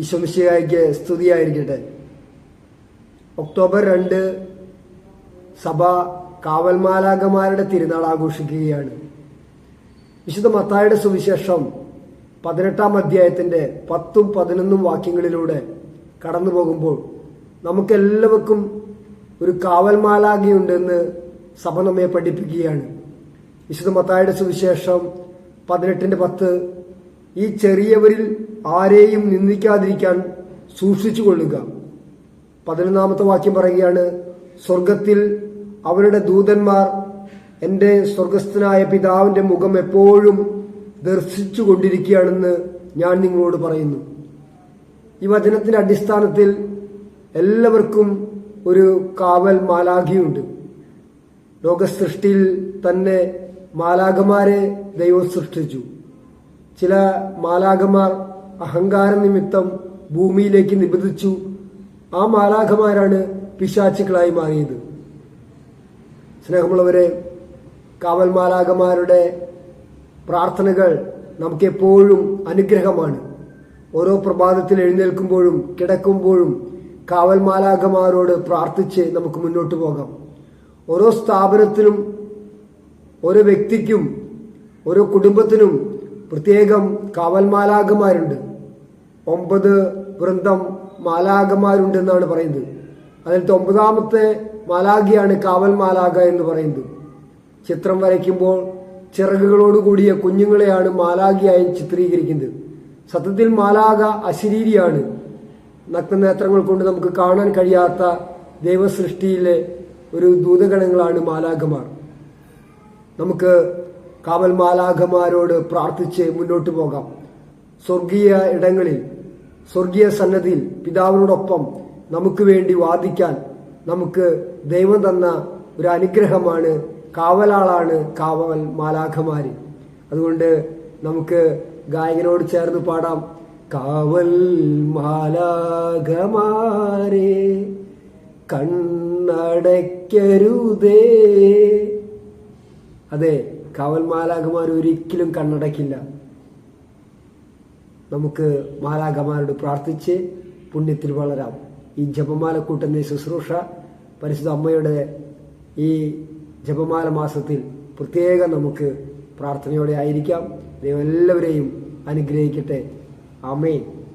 ഈശോമിശിഹായ്ക്ക് സ്തുതിയായിരിക്കട്ടെ ഒക്ടോബർ രണ്ട് സഭ കാവൽമാലാകമാരുടെ തിരുനാൾ ആഘോഷിക്കുകയാണ്. വിശുദ്ധ മത്തായുടെ സുവിശേഷം പതിനെട്ടാം അധ്യായത്തിന്റെ പത്തും പതിനൊന്നും വാക്യങ്ങളിലൂടെ കടന്നു പോകുമ്പോൾ നമുക്കെല്ലാവർക്കും ഒരു കാവൽമാലാകയുണ്ടെന്ന് സഭ നമ്മെ പഠിപ്പിക്കുകയാണ്. വിശുദ്ധ മത്തായുടെ സുവിശേഷം പതിനെട്ടിന്റെ പത്ത് ഈ ചെറിയവരിൽ ആരെയും നിന്ദിക്കാതിരിക്കാൻ സൂക്ഷിച്ചു കൊള്ളുക. പതിനൊന്നാമത്തെ വാക്യം പറയുകയാണ് സ്വർഗത്തിൽ അവരുടെ ദൂതന്മാർ എന്റെ സ്വർഗസ്ഥനായ പിതാവിന്റെ മുഖം എപ്പോഴും ദർശിച്ചു കൊണ്ടിരിക്കുകയാണെന്ന് ഞാൻ നിങ്ങളോട് പറയുന്നു. ഈ വചനത്തിന്റെ അടിസ്ഥാനത്തിൽ എല്ലാവർക്കും ഒരു കാവൽ മാലാഖിയുണ്ട്. ലോകസൃഷ്ടിയിൽ തന്നെ മാലാഖമാരെ ദൈവം സൃഷ്ടിച്ചു. ചില മാലാഖമാർ അഹങ്കാര നിമിത്തം ഭൂമിയിലേക്ക് നിബന്ധിച്ചു. ആ മാലാഖമാരാണ് പിശാച്ചുക്കളായി മാറിയത്. സ്നേഹമുള്ളവരെ കാവൽ മാലാഖമാരുടെ പ്രാർത്ഥനകൾ നമുക്കെപ്പോഴും അനുഗ്രഹമാണ്. ഓരോ പ്രഭാതത്തിൽ എഴുന്നേൽക്കുമ്പോഴും കിടക്കുമ്പോഴും കാവൽ മാലാഖമാരോട് പ്രാർത്ഥിച്ച് നമുക്ക് മുന്നോട്ട് പോകാം. ഓരോ സ്ഥാപനത്തിനും ഓരോ വ്യക്തിക്കും ഓരോ കുടുംബത്തിനും പ്രത്യേകം കാവൽ മാലാഖമാരുണ്ട് ഒമ്പത് വൃന്ദം മാലാഖമാരുണ്ടെന്നാണ് പറയുന്നത്. അതിലത്തെ ഒമ്പതാമത്തെ മാലാഖിയാണ് കാവൽ മാലാഖ എന്ന് പറയുന്നത്. ചിത്രം വരയ്ക്കുമ്പോൾ ചിറകുകളോട് കൂടിയ കുഞ്ഞുങ്ങളെയാണ് മാലാഖിയായി ചിത്രീകരിക്കുന്നത്. സത്യത്തിൽ മാലാഖ അശരീരിയാണ്. നഗ്നനേത്രങ്ങൾ കൊണ്ട് നമുക്ക് കാണാൻ കഴിയാത്ത ദൈവസൃഷ്ടിയിലെ ഒരു ദൂതഗണങ്ങളാണ് മാലാഖമാർ. നമുക്ക് കാവൽ മാലാഖമാരോട് പ്രാർത്ഥിച്ച് മുന്നോട്ട് പോകാം. സ്വർഗീയ ഇടങ്ങളിൽ സ്വർഗീയ സന്നദ്ധിയിൽ പിതാവിനോടൊപ്പം നമുക്ക് വേണ്ടി വാദിക്കാൻ നമുക്ക് ദൈവം തന്ന ഒരു അനുഗ്രഹമാണ് കാവലാളാണ് കാവൽ മാലാഖമാര് അതുകൊണ്ട് നമുക്ക് ഗായകനോട് ചേർന്ന് പാടാം. കാവൽ മാലാഖമാരെ കണ്ണടയ്ക്കരുതേ. അതെ കാവൽ മാലാഖമാർ ഒരിക്കലും കണ്ണടക്കില്ല. നമുക്ക് മാലാഖമാരോട് പ്രാർത്ഥിച്ച് പുണ്യത്തിൽ വളരാം. ഈ ജപമാല കൂട്ടുന്ന ശുശ്രൂഷ പരിശുദ്ധ അമ്മയുടെ ഈ ജപമാല മാസത്തിൽ പ്രത്യേകം നമുക്ക് പ്രാർത്ഥനയോടെ ആയിരിക്കാം. ദൈവം എല്ലാവരെയും അനുഗ്രഹിക്കട്ടെ. ആമേൻ.